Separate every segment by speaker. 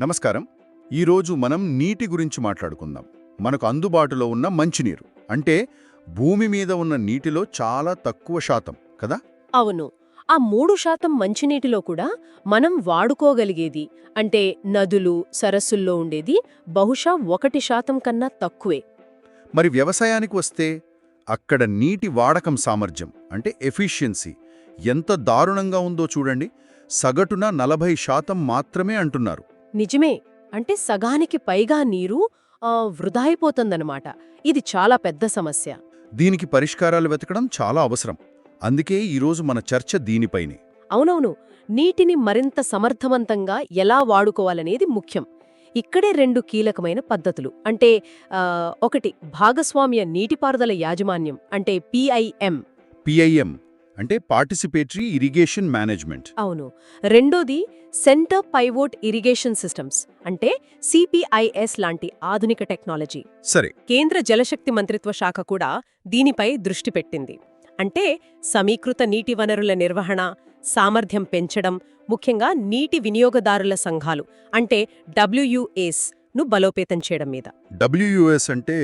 Speaker 1: నమస్కారం. ఈరోజు మనం నీటి గురించి మాట్లాడుకుందాం. మనకు అందుబాటులో ఉన్న మంచినీరు. అంటే భూమి మీద ఉన్న నీటిలో చాలా తక్కువ శాతం కదా?
Speaker 2: అవును. ఆ మూడు శాతం మంచినీటిలో కూడా మనం వాడుకోగలిగేది అంటే నదులు సరస్సుల్లో ఉండేది బహుశా ఒకటి శాతం కన్నా తక్కువే.
Speaker 1: మరి వ్యవసాయానికి వస్తే అక్కడ నీటి వాడకం సామర్థ్యం అంటే ఎఫిషియన్సీ ఎంత దారుణంగా ఉందో చూడండి. సగటున నలభై శాతం మాత్రమే అంటున్నారు.
Speaker 2: నిజమే. అంటే సగానికి పైగా నీరు వృధా అయిపోతుందన్నమాట ఇది చాలా పెద్ద సమస్య.
Speaker 1: దీనికి పరిష్కారాలు వెతకడం చాలా అవసరం. అందుకే ఈరోజు మన చర్చ దీనిపైనే.
Speaker 2: అవునవును. నీటిని మరింత సమర్థవంతంగా ఎలా వాడుకోవాలనేది ముఖ్యం. ఇక్కడే రెండు కీలకమైన పద్ధతులు. అంటే ఒకటి భాగస్వామ్య నీటిపారుదల యాజమాన్యం అంటే పిఐఎం.
Speaker 1: పిఐఎం. అంటే పార్టిసిపేటరీ ఇరిగేషన్ మేనేజ్మెంట్.
Speaker 2: అవును. రెండోది సెంటర్ పైవోట్ ఇరిగేషన్ సిస్టమ్స్ అంటే సిపిఐఎస్ లాంటి ఆధునిక టెక్నాలజీ.
Speaker 1: సరే.
Speaker 2: కేంద్ర జలశక్తి మంత్రిత్వ శాఖ కూడా దీనిపై దృష్టి పెట్టింది. అంటే సమీకృత నీటి వనరుల నిర్వహణ సామర్థ్యం పెంచడం ముఖ్యంగా నీటి వినియోగదారుల సంఘాలు అంటే డబ్ల్యూయుఎస్ను బలోపేతం చేయడం మీద.
Speaker 1: డబ్ల్యూయుఎస్ అంటే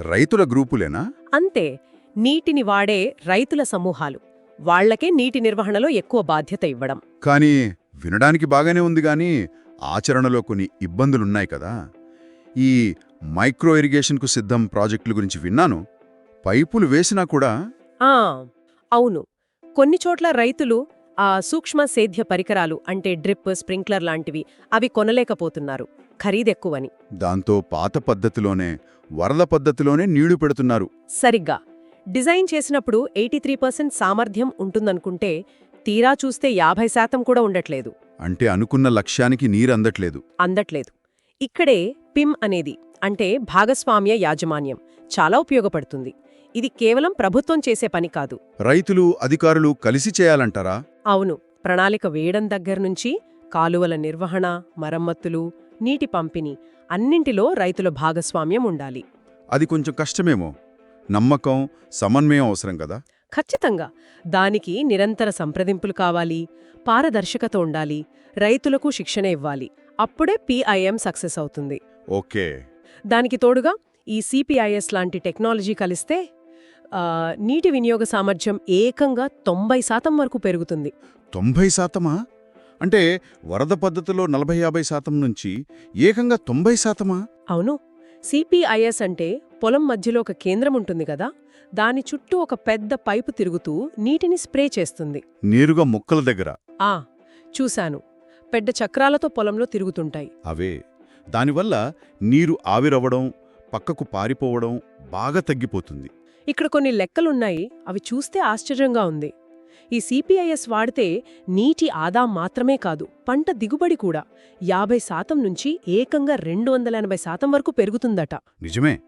Speaker 1: రైతుల గ్రూపులేనా?
Speaker 2: అంతే. నీటిని వాడే రైతుల సమూహాలు. వాళ్ళకే నీటి నిర్వహణలో ఎక్కువ బాధ్యత ఇవ్వడం.
Speaker 1: కానీ వినడానికి బాగానే ఉంది గాని ఆచరణలో కొన్ని ఇబ్బందులున్నాయి కదా. ఈ మైక్రో ఇరిగేషన్కు సిద్ధం ప్రాజెక్టుల గురించి విన్నాను. పైపులు వేసినా కూడా
Speaker 2: ఆ! అవును. కొన్ని చోట్ల రైతులు ఆ సూక్ష్మ సేద్య పరికరాలు అంటే డ్రిప్ స్ప్రింక్లర్ లాంటివి అవి కొనలేకపోతున్నారు. ఖరీదెక్కువని
Speaker 1: దాంతో పాత పద్ధతిలోనే వరద పద్ధతిలోనే నీళ్ళు పెడుతున్నారు.
Speaker 2: సరిగ్గా. డిజైన్ చేసినప్పుడు ఎయిటీ త్రీ పర్సెంట్ సామర్థ్యం ఉంటుందనుకుంటే తీరా చూస్తే యాభై శాతం కూడా ఉండట్లేదు.
Speaker 1: అంటే అనుకున్న లక్ష్యానికి నీరందట్లేదు.
Speaker 2: అందట్లేదు. ఇక్కడే పిమ్ అనేది అంటే భాగస్వామ్య యాజమాన్యం చాలా ఉపయోగపడుతుంది. ఇది కేవలం ప్రభుత్వం చేసే పని కాదు.
Speaker 1: రైతులు అధికారులు కలిసి చేయాలంటారా?
Speaker 2: అవును. ప్రణాళిక వేయడం దగ్గర్నుంచి కాలువల నిర్వహణ మరమ్మతులు నీటి పంపిణీ అన్నింటిలో రైతుల భాగస్వామ్యం ఉండాలి.
Speaker 1: అది కొంచెం కష్టమేమో. నమ్మకం సమన్వయం అవసరం కదా?
Speaker 2: ఖచ్చితంగా. దానికి నిరంతర సంప్రదింపులు కావాలి పారదర్శకత ఉండాలి రైతులకు శిక్షణ ఇవ్వాలి. అప్పుడే పిఐఎం సక్సెస్ అవుతుంది.
Speaker 1: ఓకే.
Speaker 2: దానికి తోడుగా ఈ సిపిఐఎస్ లాంటి టెక్నాలజీ కలిస్తే నీటి వినియోగ సామర్థ్యం ఏకంగా తొంభై శాతం వరకు పెరుగుతుంది.
Speaker 1: తొంభై శాతమా? అంటే వరద పద్ధతిలో నలభై యాభై శాతం నుంచి ఏకంగా తొంభై శాతమా?
Speaker 2: అవును. సిపిఐఎస్ అంటే పొలం మధ్యలో ఒక కేంద్రం ఉంటుంది కదా దాని చుట్టూ ఒక పెద్ద పైపు తిరుగుతూ నీటిని స్ప్రే చేస్తుంది.
Speaker 1: నేరుగా మొక్కల దగ్గర.
Speaker 2: ఆ చూశాను. పెద్ద చక్రాలతో పొలంలో తిరుగుతుంటాయి.
Speaker 1: అవే. దానివల్ల నీరు ఆవిరవ్వడం పక్కకు పారిపోవడం బాగా తగ్గిపోతుంది.
Speaker 2: ఇక్కడ కొన్ని లెక్కలున్నాయి అవి చూస్తే ఆశ్చర్యంగా ఉంది. ఈ సిపిఐఎస్ వాడితే నీటి ఆదా మాత్రమే కాదు పంట దిగుబడి కూడా యాభై శాతం నుంచి ఏకంగా రెండు వందల ఎనభై శాతం వరకు పెరుగుతుందట.
Speaker 1: నిజమే.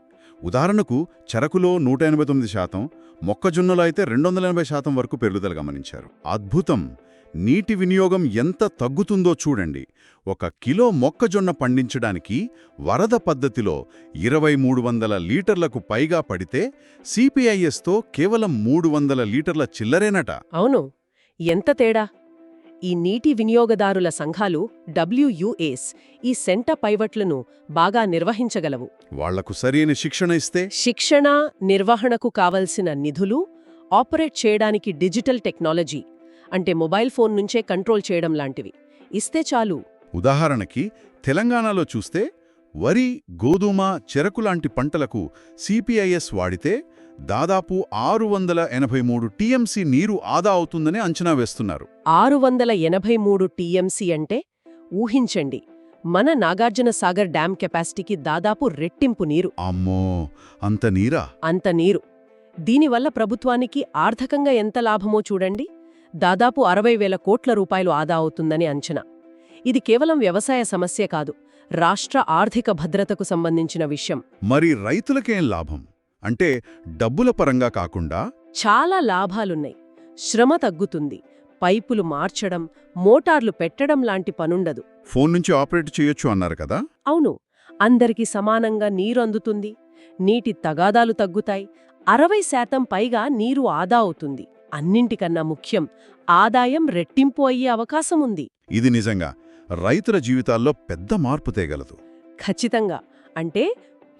Speaker 1: ఉదాహరణకు చెరకులో నూట ఎనభై తొమ్మిది శాతం మొక్కజొన్నలో అయితే రెండు వందల ఎనభై శాతం వరకు పెరుగుదల గమనించారు. అద్భుతం! నీటి వినియోగం ఎంత తగ్గుతుందో చూడండి. ఒక కిలో మొక్కజొన్న పండించడానికి వరద పద్ధతిలో ఇరవై మూడు వందల లీటర్లకు పైగా పడితే సిపిఐఎస్తో కేవలం మూడు వందల లీటర్ల చిల్లరేనట.
Speaker 2: అవును. ఎంత తేడా? ఈ నీటి వినియోగదారుల సంఘాలు డబ్ల్యూయుఎస్ ఈ సెంట పైవట్లను బాగా నిర్వహించగలవు.
Speaker 1: వాళ్ళకు సరైన శిక్షణ ఇస్తే?
Speaker 2: శిక్షణ నిర్వహణకు కావలసిన నిధులు ఆపరేట్ చేయడానికి డిజిటల్ టెక్నాలజీ అంటే మొబైల్ ఫోన్ నుంచే కంట్రోల్ చేయడం లాంటివి. ఇస్తే చాలు.
Speaker 1: ఉదాహరణకి తెలంగాణలో చూస్తే వరి గోధుమ చెరకు లాంటి పంటలకు సిపిఐఎస్ వాడితే దాదాపు ఆరు వందల ఎనభై మూడు టీఎంసీ నీరు ఆదా అవుతుందని అంచనా వేస్తున్నారు.
Speaker 2: ఆరు వందల ఎనభై మూడు టీఎంసీ అంటే ఊహించండి మన నాగార్జున సాగర్ డ్యాం కెపాసిటీకి దాదాపు రెట్టింపు నీరు.
Speaker 1: అమ్మో అంత నీరా?
Speaker 2: అంత నీరు. దీనివల్ల ప్రభుత్వానికి ఆర్థికంగా ఎంత లాభమో చూడండి దాదాపు అరవై వేల కోట్ల రూపాయలు ఆదా అవుతుందని అంచనా. ఇది కేవలం వ్యవసాయ సమస్య కాదు రాష్ట్ర ఆర్థిక భద్రతకు సంబంధించిన విషయం.
Speaker 1: మరి రైతులకేం లాభం? అంటే డబ్బుల పరంగా కాకుండా
Speaker 2: చాలా లాభాలున్నాయి. శ్రమ తగ్గుతుంది. పైపులు మార్చడం మోటార్లు పెట్టడం లాంటి పనుండదు.
Speaker 1: ఫోన్ నుంచి ఆపరేట్ చేయొచ్చు అన్నారు కదా?
Speaker 2: అవును. అందరికీ సమానంగా నీరు అందుతుంది నీటి తగాదాలు తగ్గుతాయి. అరవై శాతం పైగా నీరు ఆదా అవుతుంది. అన్నింటికన్నా ముఖ్యం ఆదాయం రెట్టింపు అయ్యే అవకాశం ఉంది.
Speaker 1: ఇది నిజంగా రైతుల జీవితాల్లో పెద్ద మార్పు తేగలదు.
Speaker 2: ఖచ్చితంగా. అంటే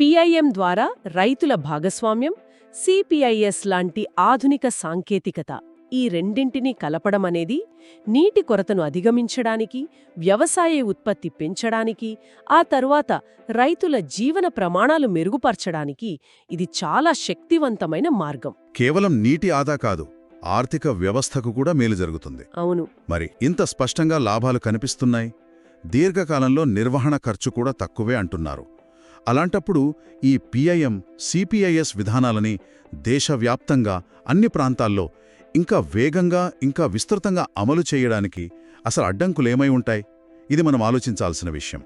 Speaker 2: పిఐఎం ద్వారా రైతుల భాగస్వామ్యం సిపిఐఎస్ లాంటి ఆధునిక సాంకేతికత ఈ రెండింటినీ కలపడం అనేది నీటి కొరతను అధిగమించడానికి వ్యవసాయ ఉత్పత్తి పెంచడానికి ఆ తరువాత రైతుల జీవన ప్రమాణాలు మెరుగుపరచడానికి ఇది చాలా శక్తివంతమైన మార్గం.
Speaker 1: కేవలం నీటి ఆదా కాదు ఆర్థిక వ్యవస్థకు కూడా మేలు జరుగుతుంది.
Speaker 2: అవును.
Speaker 1: మరి ఇంత స్పష్టంగా లాభాలు కనిపిస్తున్నాయి? దీర్ఘకాలంలో నిర్వహణ ఖర్చు కూడా తక్కువే అంటున్నారు. అలాంటప్పుడు ఈ పిఐఎం సిపిఐఎస్ విధానాలని దేశవ్యాప్తంగా అన్ని ప్రాంతాల్లో ఇంకా వేగంగా ఇంకా విస్తృతంగా అమలు చేయడానికి అసలు అడ్డంకులేమై ఉంటాయి? ఇది మనం ఆలోచించాల్సిన విషయం.